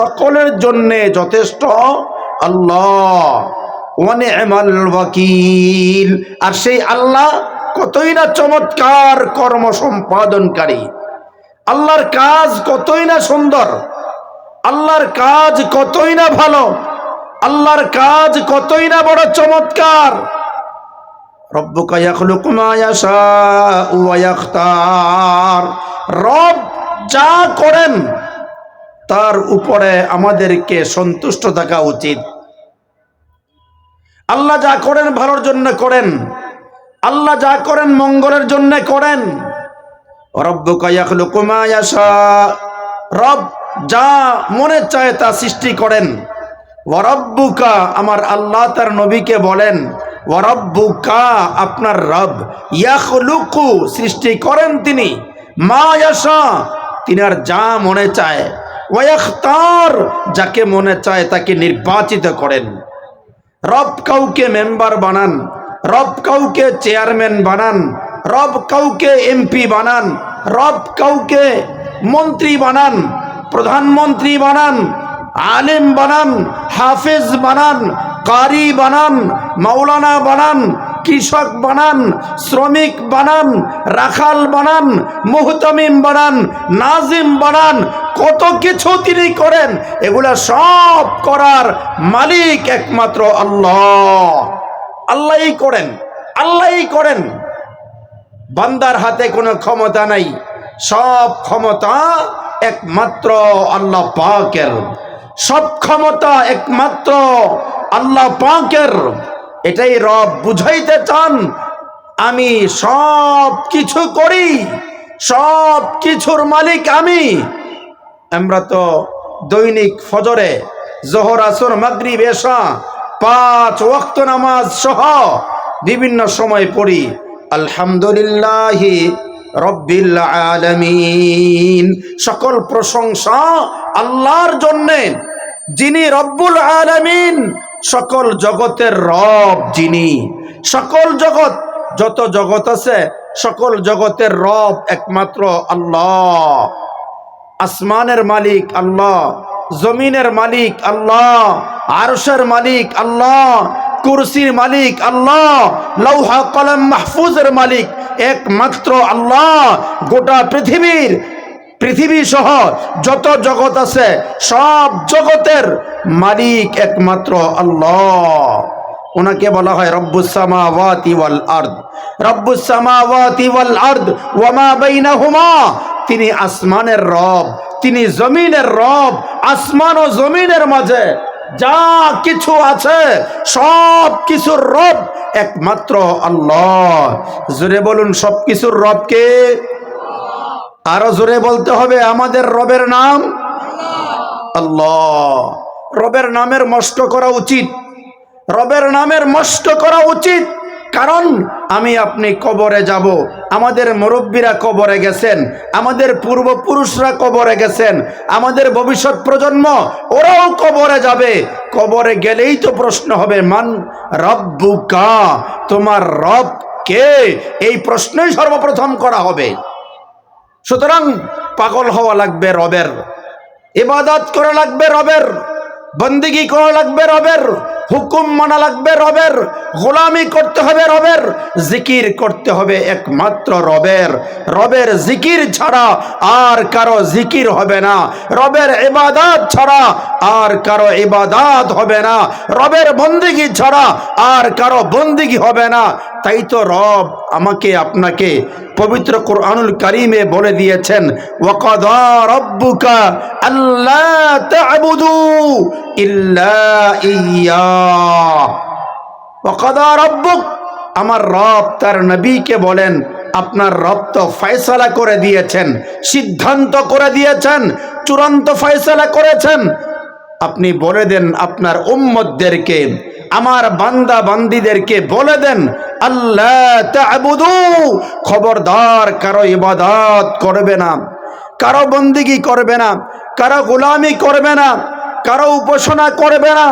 সকলের জন্য যথেষ্ট। আল্লাহ আর সেই আল্লাহ কতই না চমৎকার কর্ম সম্পাদনকারী। আল্লাহর কাজ কতই না সুন্দর। আল্লাহর কাজ কতই না ভালো। আল্লাহর কাজ কতই না বড় চমৎকার। রব যা করেন তার উপরে আমাদেরকে সন্তুষ্ট থাকা উচিত। আল্লাহ যা করেন ভালোর জন্য করেন। আল্লাহ যা করেন মঙ্গলের জন্য করেন। রব যা মনে চায় তা সৃষ্টি করেন। ওয়ারব্বুকা আমার আল্লাহ তার নবীকে বলেন ওয়ারব্বুকা আপনার রব ইয়াখলুকু সৃষ্টি করেন তিনি। মা ইয়াশা তিনি আর যা মনে চায় ওয়াখতার যাকে মনে চায় তাকে নির্বাচিত করেন। রব কাউকে মেম্বার বানান, রব কাউকে চেয়ারম্যান বানান, রব কাউকে এমপি বানান, রব কাউকে মন্ত্রী বানান, প্রধানমন্ত্রী বানান, আলেম বানান, হাফেজ বানান, কারি বানান, মাওলানা বানান কৃষক বানান, শ্রমিক বানান, রাখাল বানান, মুহতামিম বানান, নাজিম বানান, কত কিছু তিনি করেন, এগুলা সব করার মালিক একমাত্র আল্লাহ। আল্লাহই করেন আল্লাহই করেন। বান্দার হাতে কোনো ক্ষমতা নাই, সব ক্ষমতা একমাত্র আল্লাহ পাকের। সব ক্ষমতা একমাত্র আল্লাহ পাকের। এটাই রব বুঝাইতে চান। আমি সব কিছু করি, সব কিছুর মালিক আমি। আমরা তো দৈনিক ফজরে, জোহর, আসর, মাগরিব, এশা, পাঁচ ওয়াক্ত নামাজ সহ বিভিন্ন সময় পড়ি। আলহামদুলিল্লাহ রব্বিল আলামিন। সকল প্রশংসা আল্লাহর জন্যে, যিনি রব্বুল আলামিন সকল জগতের রব যিনি। সকল জগৎ, যত জগৎ আছে, সকল জগতের রব একমাত্র আল্লাহ। আসমানের মালিক আল্লাহ, জমিনের মালিক আল্লাহ, আরশের মালিক আল্লাহ, কুরসির মালিক আল্লাহ, লৌহা কলম মাহফুজের মালিক একমাত্র আল্লাহ। গোটা পৃথিবীর পৃথিবী সহ যত জগৎ আছে, সব জগতের মালিক একমাত্র আল্লাহ। ওনাকে বলা হয় রব্বুসামাওয়াতি ওয়াল আরদ। রব্বুসামাওয়াতি ওয়াল আরদ ওয়ামা বাইনাহুমা। তিনি আসমানের রব, তিনি জমিনের রব, আসমান ও জমিনের মাঝে যা কিছু আছে, সব কিছুর রব একমাত্র আল্লাহ। জোরে বলুন, সব কিছুর রবকে আরও জোরে বলতে হবে, আমাদের রবের নাম আল্লাহ। রবের নামের মষ্ট করা উচিত। রবের নামের মষ্ট করা উচিত, কারণ আমি আপনি কবরে যাব, আমাদের মুরব্বীরা কবরে গেছেন, আমাদের পূর্বপুরুষরা কবরে গেছেন, আমাদের ভবিষ্যৎ প্রজন্ম, ওরাও কবরে যাবে। কবরে গেলেই তো প্রশ্ন হবে, মান রব্বুকা? তোমার রব কে? এই প্রশ্নই সর্বপ্রথম করা হবে। সুতরাং পাগল হওয়া লাগবে রবের। ইবাদত করা লাগবে রবের। বন্দিগি করা লাগবে রবের। হুকুম মানা লাগবে রবের, গোলামি করতে হবে রবের, জিকির করতে হবে একমাত্র রবের। রবের জিকির ছাড়া আর কারও জিকির হবে না। রবের ইবাদাত ছাড়া আর কারও ইবাদাত হবে না। রবের বন্দিগি ছাড়া আর কারও বন্দিগি হবে না। তাই তো রব আমাকে আপনাকে পবিত্র কোরআনুল কারিমে বলে দিয়েছেন ওয়াকাদা রব্বুকা আল্লা তা'বুদু। ইল্লা রব্বুক, আমার রব তার নবীকে বলেন, আপনার রব তো ফয়সালা করে দিয়েছেন, সিদ্ধান্ত করে দিয়েছেন, চূড়ান্ত ফয়সালা করেছেন। আপনি বলে দেন আপনার উম্মতদেরকে, আমার বান্দা বান্দিদেরকে বলে দেন আল্লাহ খবরদার কারও ইবাদত করবে না, কারও বন্দিগি করবে না, কারও গোলামি করবে না কারও উপাসনা করবে না।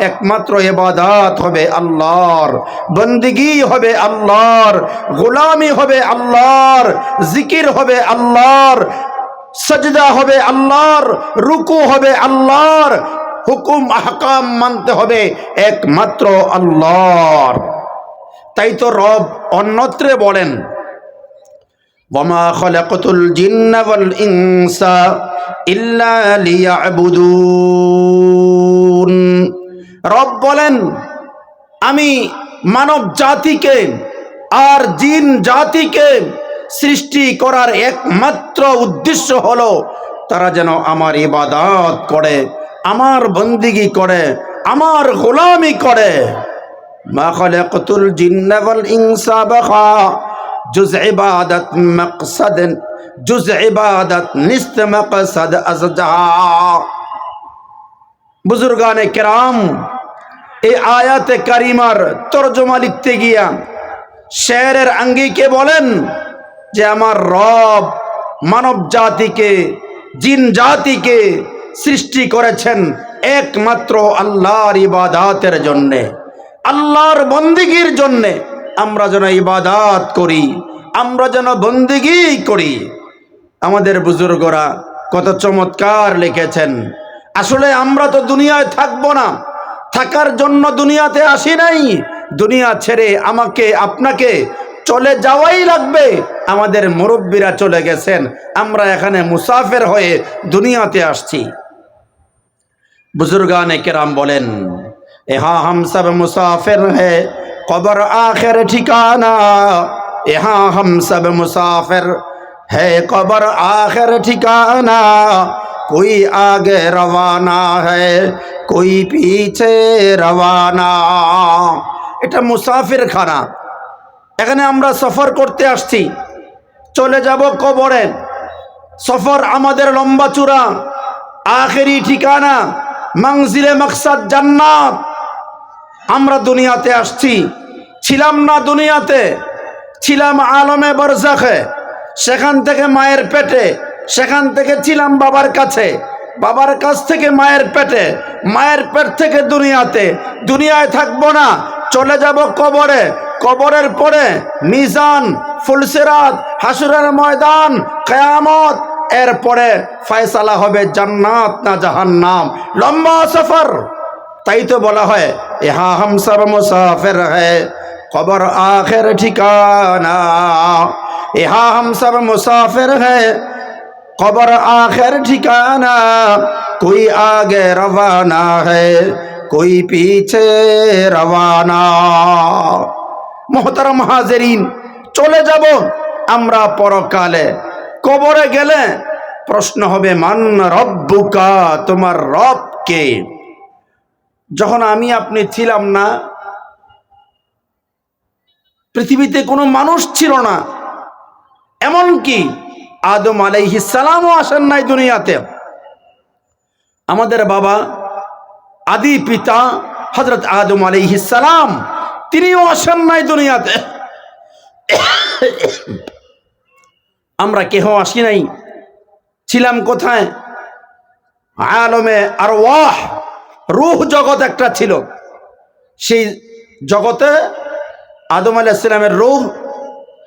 একমাত্র ইবাদত হবে আল্লাহর, বন্দিগি হবে আল্লাহর, গোলামি হবে আল্লাহর, জিকির হবে আল্লাহর, সজদা হবে আল্লাহর, রুকু হবে আল্লাহর, হুকুম আহকাম মানতে হবে একমাত্র আল্লাহর। তাই তো রব অন্যত্রে বলেন ওমা খলাকতুল জিন্না ওয়াল ইনসা ইল্লা লিয়াবুদুন। রব বলেন, আমি মানব জাতিকে আর জিন জাতিকে সৃষ্টি করার একমাত্র উদ্দেশ্য হলো তারা যেন আমার ইবাদত করে, আমার বন্দিগি করে, আমার গোলামি করে। মা খলাকতুল জিন্না ওয়াল ইনসা বাখা। জুজ ইবাদত মকসদ জুজ ইবাদত নিস্ত মকসদ আজজা। বুজুর্গানে কেরাম, এই আয়াতে কারিমার তর্জমা লিখতে গিয়া শেরের আঙ্গিকে বলেন যে, আমার রব মানব জাতিকে, জিন জাতিকে সৃষ্টি করেছেন একমাত্র আল্লাহর ইবাদাতের জন্যে, আল্লাহর বন্দিগির জন্যে। আমরা যেন ইবাদাত করি, আমরা যেন বন্দিগি করি। আমাদের বুজুর্গরা কত চমৎকার লিখেছেন। আসলে আমরা তো দুনিয়ায় থাকব না, থাকার জন্য দুনিয়াতে আসি নাই। দুনিয়া ছেড়ে আমাকে, আপনাকে চলে যাওয়াই লাগবে। আমাদের মুরব্বীরা চলে গেছেন, আমরা এখানে মুসাফের হয়ে দুনিয়াতে আসছি। বুজুর্গানে কেরাম বলেন, এ হা হামসাব মুসাফের হে कब्र आखिर ठिकाना यहाँ हम सब मुसाफिर है कब्र आखिर ठिकाना कोई आगे रवाना है कोई पीछे रवाना এটা মুসাফির খানা এখানে আমরা সফর করতে আসছি চলে যাব কবরে সফর আমাদের লম্বা চূড়া আখেরি ঠিকানা মাংজিলে মকসাদ জান্নাত আমরা দুনিয়াতে আসছি। ছিলাম না দুনিয়াতে, ছিলাম আলমে বরজাখে সেখান থেকে মায়ের পেটে, সেখান থেকে ছিলাম বাবার কাছে। বাবার কাছ থেকে মায়ের পেটে, মায়ের পেট থেকে দুনিয়াতে। দুনিয়ায় থাকব না, চলে যাব কবরে। কবরের পরে মিজান, ফুলসেরাত, হাসুরের ময়দান, কেয়ামত, এরপরে ফয়সালা হবে জান্নাত না জাহান্নাম। লম্বা সফর। তাই তো বলা হয় ইহা হাম সব মুসাফির হ্যায় কবর আখের ঠিকানা ইহা হাম সব মুসাফির হ্যায় কবর আখের ঠিকানা कोई आगे रवाना है कोई पीछे रवाना মোহতারাম হাজেরিন চলে যাব আমরা পরকালে কবরে গেলে প্রশ্ন হবে মান রব্বুকা তোমার রব কে যখন আমি আপনি ছিলাম না, পৃথিবীতে কোনো মানুষ ছিল না। এমনকি আদম আলাইহিসালামও আসেন নাই দুনিয়াতে। আমাদের বাবা, আদি পিতা হজরত আদম আলাইহিসালাম তিনিও আসেন নাই দুনিয়াতে। আমরা কেহ আসি নাই। ছিলাম কোথায়? আলমে আর ওয়াহ রুহ জগৎ একটা ছিল। সেই জগতে আদম আলাইসালামের রুহ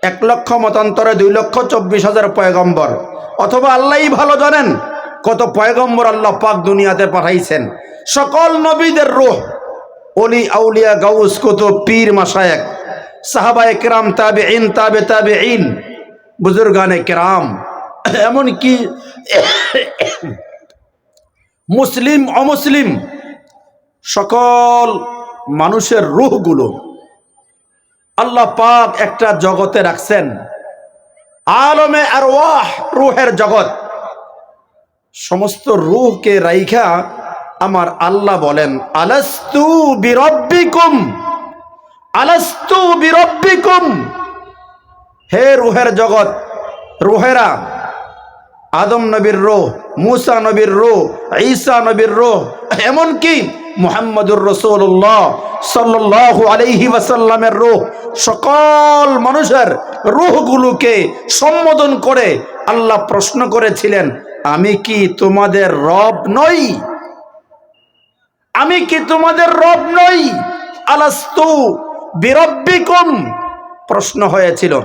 এক লক্ষ মতান্তরে দুই লক্ষ চব্বিশ হাজার পয়গম্বর। অথবা আল্লাহই ভালো জানেন কত পয়গম্বর আল্লাহ পাক দুনিয়াতে পাঠাইছেন। সকল নবীদের রুহ অলি আউলিয়া, গাউস কত পীর মাসায়েক সাহাবা একরাম তাবে ইন তাবে তাবে ইন বুজুর্গানে কেরাম, এমনকি মুসলিম, অমুসলিম সকল মানুষের রুহগুলো আল্লাহ পাক একটা জগতে রাখছেন। আলমে আর ওয়াহ রুহের জগৎ। সমস্ত রুহকে রাইখা আমার আল্লাহ বলেন, আলাস্তু বিরব্বিকুম আলাস্তু বিরব্বিকুম, হে রুহের জগৎ, রুহেরা, আদম নবীর রোহ, মুসা নবীর রোহ, ঈসা নবীর রোহ, এমনকি মুহাম্মদুর রসুল্লাহ সাল্লাহ আলাইহি ওয়াসাল্লামের রুহ। সকল মানুষের রুহগুলোকে সম্বোধন করে আল্লাহ প্রশ্ন করেছিলেন, আমি কি তোমাদের রব নই? আমি কি তোমাদের রব নই? আলাস্তু বিরব্বিকুম? প্রশ্ন হয়েছিল।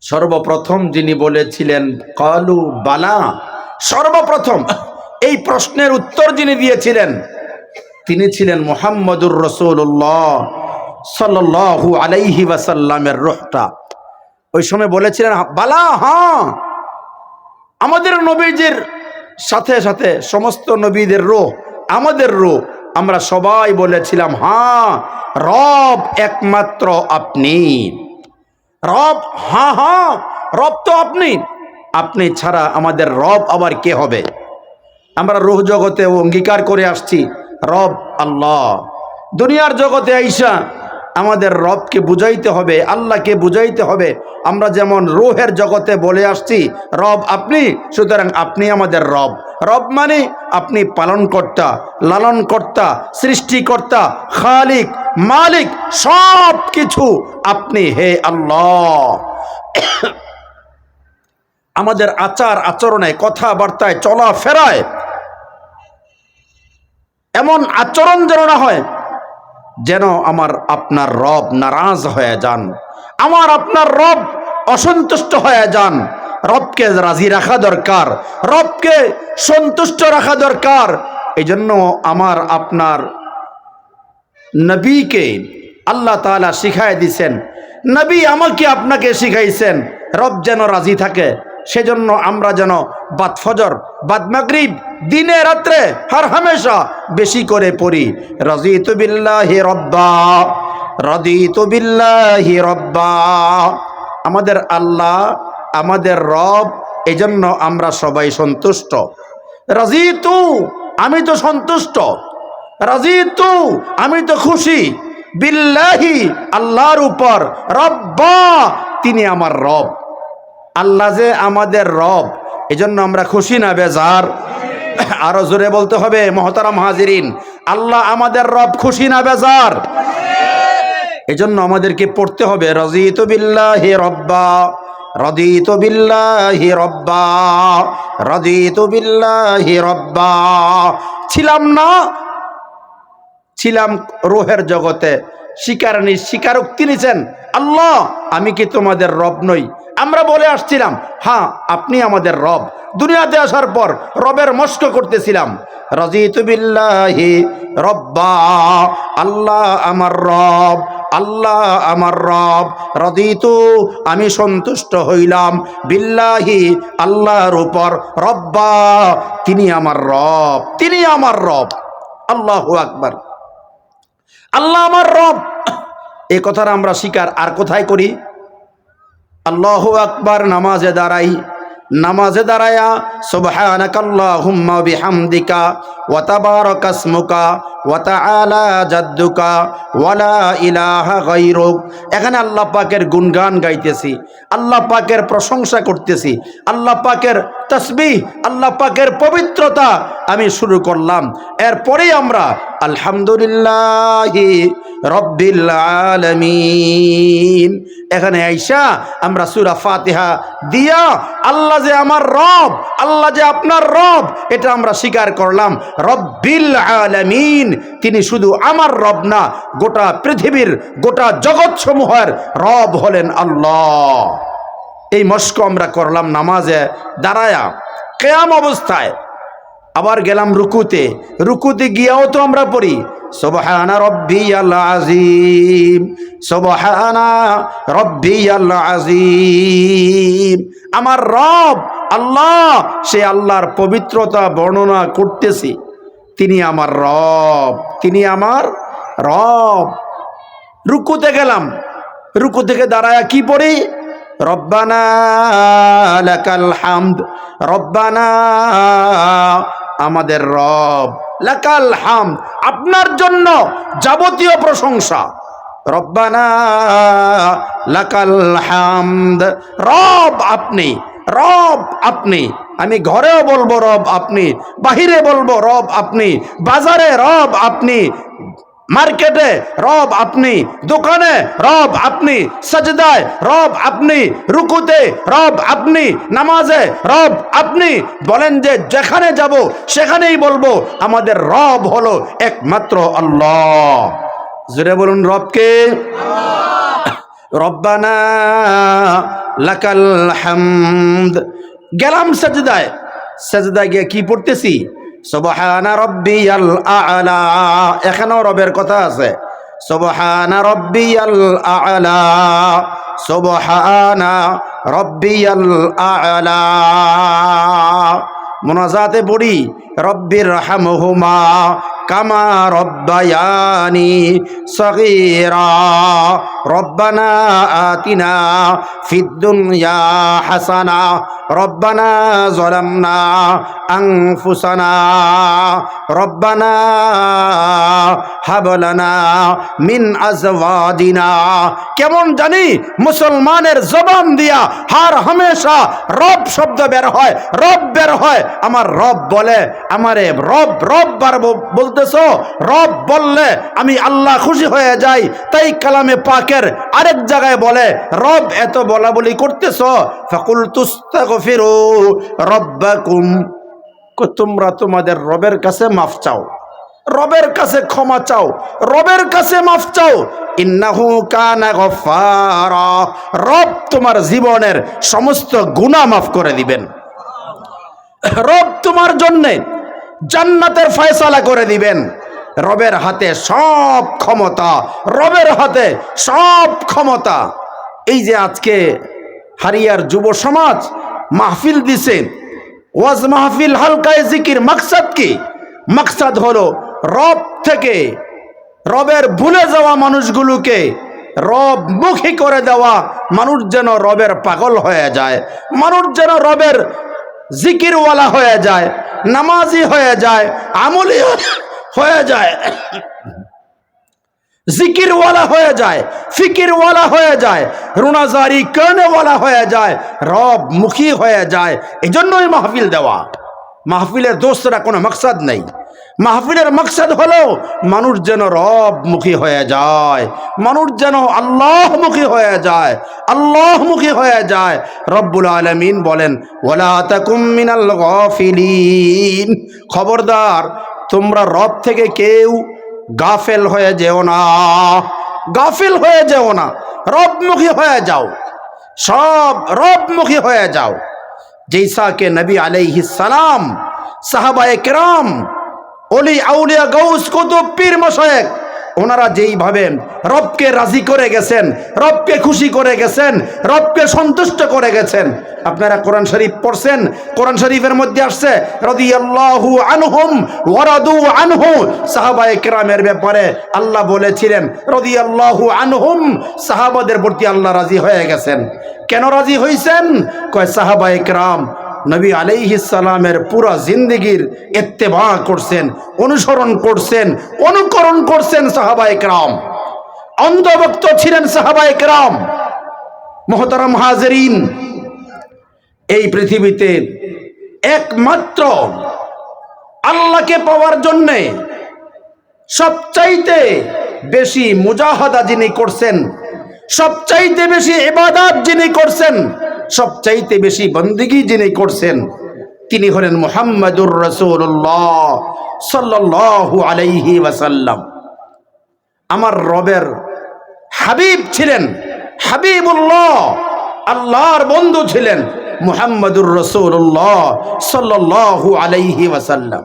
সর্বপ্রথম যিনি বলেছিলেন, কালু বালা। সর্বপ্রথম এই প্রশ্নের উত্তর যিনি দিয়েছিলেন, তিনি ছিলেন মোহাম্মদুর রসুল্লাহ সাল্লাহু আলাইহি ওয়াসাল্লামের রোহটা। ওই সময় বলেছিলেন, বালা হ্যাঁ আমাদের নবীজির সাথে সাথে সমস্ত নবীদের রো আমাদের রো আমরা সবাই বলেছিলাম হ্যাঁ রব একমাত্র আপনি। রব হ্যাঁ হ্যাঁ রব তো আপনি। আপনি ছাড়া আমাদের রব আবার কে হবে? আমরা রোহ জগতে অঙ্গীকার করে আসছি, রব আল্লাহ। দুনিয়ার জগতে আইসা আমাদের রবকে বুঝাইতে হবে, আল্লাহকে বুঝাইতে হবে। আমরা যেমন রোহের জগতে বলে আসছি, রব আপনি, সুতরাং আপনি আমাদের রব। রব মানে আপনি পালনকর্তা, লালনকর্তা, সৃষ্টিকর্তা, খালিক, মালিক সব কিছু আপনি, হে আল্লাহ। আমাদের আচার আচরণে কথাবার্তায়, চলাফেরায় এমন আচরণ যেন না হয়, যেন আমার আপনার রব নারাজ হয়ে যান, আমার আপনার রব অসন্তুষ্ট হয়ে যান, রবকে রাজি রাখা দরকার, রবকে সন্তুষ্ট রাখা দরকার। এই জন্য আমার আপনার নবীকে আল্লাহ তাআলা শিখাই দিছেন, নবী আমাকে আপনাকে শিখাইছেন, রব যেন রাজি থাকে। সেজন্য আমরা যেন বাদ ফজর, বাদ মাগরিব, দিনে রাত্রে হর হামেশা বেশি করে পড়ি। রাজিত বিল্লাহি রব্বা রাদিত বিল্লাহি রব্বা। আমাদের আল্লাহ, আমাদের রব, এজন্য আমরা সবাই সন্তুষ্ট। রাজিতু, আমি তো সন্তুষ্ট। রাজিতু, আমি তো খুশি। বিল্লাহি, আল্লাহর উপর রব্বা, তিনি আমার রব। আল্লাহ যে আমাদের রব, এজন্য আমরা খুশি না, বেজার। আরও জোরে বলতে হবে, মহতারাম হাজিরিন, আল্লাহ আমাদের রব খুশি না, বেজার। এজন্য আমাদেরকে পড়তে হবে, রজিত বিল্লাহি রব্বা, রদিত বিল্লাহি রব্বা, রদিত বিল্লাহি রব্বা। ছিলাম না, ছিলাম রোহের জগতে শিকার স্বীকারোক্তি নিছেন। আল্লাহ, আমি কি তোমাদের রব নই? আমরা বলে আসছিলাম হ্যাঁ আপনি আমাদের রব। দুনিয়াতে আসার পর রবের মস্ক করতেছিলাম। রাজিতুবিল্লাহি রব্বা, আল্লাহ আমার রব, আল্লাহ আমার রব রদিতু আমি সন্তুষ্ট হইলাম। বিল্লাহি, আল্লাহর উপর, রব্বা, তিনি আমার রব, তিনি আমার রব। আল্লাহ আকবার। আল্লাহ আমার রব। এ কথার আমরা স্বীকার আর কোথায় করি? আল্লাহ আকবার, নামাজে দাঁড়াই। নামাজে দাঁড়ায়া, সুবহানাকাল্লাহুম্মা বিহামদিকা ওয়া তাবারাকা ইসমুকা ওয়া জাদ্দুকা ইলাহা গায়রুক। এখানে আল্লাহ পাকের গুণগান গাইতেছি, আল্লাহ পাকের প্রশংসা করতেছি, আল্লাহ পাকের তসবিহ, আল্লাহ পাকের পবিত্রতা আমি শুরু করলাম। এরপরেই আমরা আলহামদুলিল্লাহি রব্বিল আলামিন। এখানে আইসা আমরা সুরা ফাতিহা দিয়া আল্লাহ যে আমার রব, আল্লাহ যে আপনার রব, এটা আমরা স্বীকার করলাম। রব্বিল আলামিন। তিনি শুধু আমার রব না, গোটা পৃথিবীর গোটা জগৎ সমূহের রব হলেন আল্লাহ। এই মস্ক আমরা করলাম নামাজে দাঁড়ায়া, কেয়াম অবস্থায়। আবার গেলাম রুকুতে রুকুতে গিয়াও তো আমরা পড়ি, সুবহানা রব্বিয়াল আজিম সুবহানা রব্বিয়াল আজিম আমার রব আল্লাহ, সে আল্লাহর পবিত্রতা বর্ণনা করতেছি। তিনি আমার রব, তিনি আমার রব। রুকুতে গেলাম, রুকু থেকে দাঁড়ায় কি পড়ি? রব্বানা লাকাল হামদ, রব্বানা আমাদের রব, লাকাল হামদ, আপনার জন্য যাবতীয় প্রশংসা। রব্বানা লাকাল হামদ, রব আপনি রব আপনি, আমি ঘরেও বলব রব আপনি, বাহিরে বলব রব আপনি, বাজারে রব আপনি, মার্কেটে রব আপনি, দোকানে রব আপনি, সাজদায় রব আপনি, রুকুতে রব আপনি, নামাজে রব আপনি, বলেন যে যেখানে যাব সেখানেই বলব, আমাদের রব হলো একমাত্র আল্লাহ। জুড়ে বলুন রবকে। রব্বানা লাকাল হামদ। গেলাম সাজদায়। সাজদায় গিয়ে কি পড়তেছি? সুবহানা রব্বিয়াল আ'লা। এখানেও রবের কথা আছে। সুবহানা রব্বিয়াল আ'লা। সুবহানা রব্বিয়াল আ'লা। মোনাজাতে পড়ি রব্বির হামহুমা কামা রব্বায়ানি রব্বানা রব্বানা যালামনা আনফুসানা। রব্বানা হাব লানা মিন কেমন জানি মুসলমানের জবান দিয়া হার হামেশা রব শব্দ বের হয়, রব বের হয়। আমার রব বলে, আমারে রব রব বার ব- বলতেছো, রব বললে আমি আল্লাহ খুশি হয়ে যাই। তাই কালামে পাকের আরেক জায়গায় বলে, রব এত বলা বলি করতেছ ফাকুল তুস্তাগফিরু রব্বাকুম। তোমরা তোমাদের রবের কাছে মাফ চাও। রবের কাছে ক্ষমা চাও। রবের কাছে মাফ চাও। ইন্নাহু কানা গফারা রব তোমার জীবনের সমস্ত গুনাহ মাফ করে দিবেন। রব তোমার জন্যে জান্নাতের ফয়সালা করে দিবেন। রবের হাতে সব ক্ষমতা, রবের হাতে সব ক্ষমতা। এই যে আজকে হারিয়ার যুব সমাজ মাহফিল দিছে, ওয়াজ মাহফিল হালকায় জিকির, মাকসাদ কি? মাকসাদ হলো রব থেকে রবের ভুলে যাওয়া মানুষগুলোকে রব মুখী করে দেওয়া। মানুষ যেন রবের পাগল হয়ে যায়, মানুষ যেন রবের জিকিরওয়ালা হয়ে যায়, নামাজি হয়ে যায় আমলি হয়ে যায়। জিকিরওয়ালা হয়ে যায়, ফিকিরওয়ালা হয়ে যায় রুণাজারি কর্নেওয়ালা হয়ে যায়, রব মুখী হয়ে যায়। এই জন্যই মাহফিল দেওয়া। মাহফিলের দোস্তরা কোনো মকসাদ নেই। মাহফিলের মকসদ হলো মানুষ যেন রবমুখী হয়ে যায়, মানুষ যেন আল্লাহমুখী হয়ে যায়, আল্লাহমুখী হয়ে যায়। রব্বুল আলমিন বলেন ওলা গফিলিন। খবরদার, তোমরা রব থেকে কেউ গাফেল হয়ে যেও না, গাফিল হয়ে যেও না, রবমুখী হয়ে যাও, সব রবমুখী হয়ে যাও। জৈসা কে নবী আলাইহিস সালাম, সাহাবায়ে কেরাম অলি আউলিয়া গৌস কুতুব পীর মশায়েক, ওনারা যেইভাবে রবকে রাজি করে গেছেন, রবকে খুশি করে গেছেন, রবকে সন্তুষ্ট করে গেছেন। আপনারা কোরআন শরীফ পড়ছেন, কোরআন শরীফের মধ্যে আসছে, রাদিয়াল্লাহু আনহুম ওয়ারাদু আনহু। সাহাবায়ে কেরামের ব্যাপারে আল্লাহ বলেছিলেন, রাদিয়াল্লাহু আনহুম, সাহাবাদের প্রতি আল্লাহ রাজি হয়ে গেছেন। কেন রাজি হইছেন? কয় সাহাবায়ে কেরাম নবী আলাইহিসালামের পুরা জিন্দগির এত্তেবা করছেন, অনুসরণ করছেন, অনুকরণ করছেন সাহাবা একরাম অন্ধভক্ত ছিলেন সাহাবা একরাম মহতারাম হাজরিন, এই পৃথিবীতে একমাত্র আল্লাহকে পাওয়ার জন্যে সবচাইতে বেশি মুজাহাদা যিনি করছেন, সবচাইতে বেশি ইবাদত যিনি করছেন সবচাইতে বেশি বন্দিগি যিনি করছেন, তিনি হলেন মুহাম্মাদুর রসুল্লাহ সাল্লাল্লাহু আলাইহি ওয়াসাল্লাম। আমার রবের হাবিব ছিলেন, হাবিবুল্লাহ, আল্লাহর বন্ধু ছিলেন মুহাম্মাদুর রসুল্লাহ সাল্লাল্লাহু আলাইহি ওয়াসাল্লাম।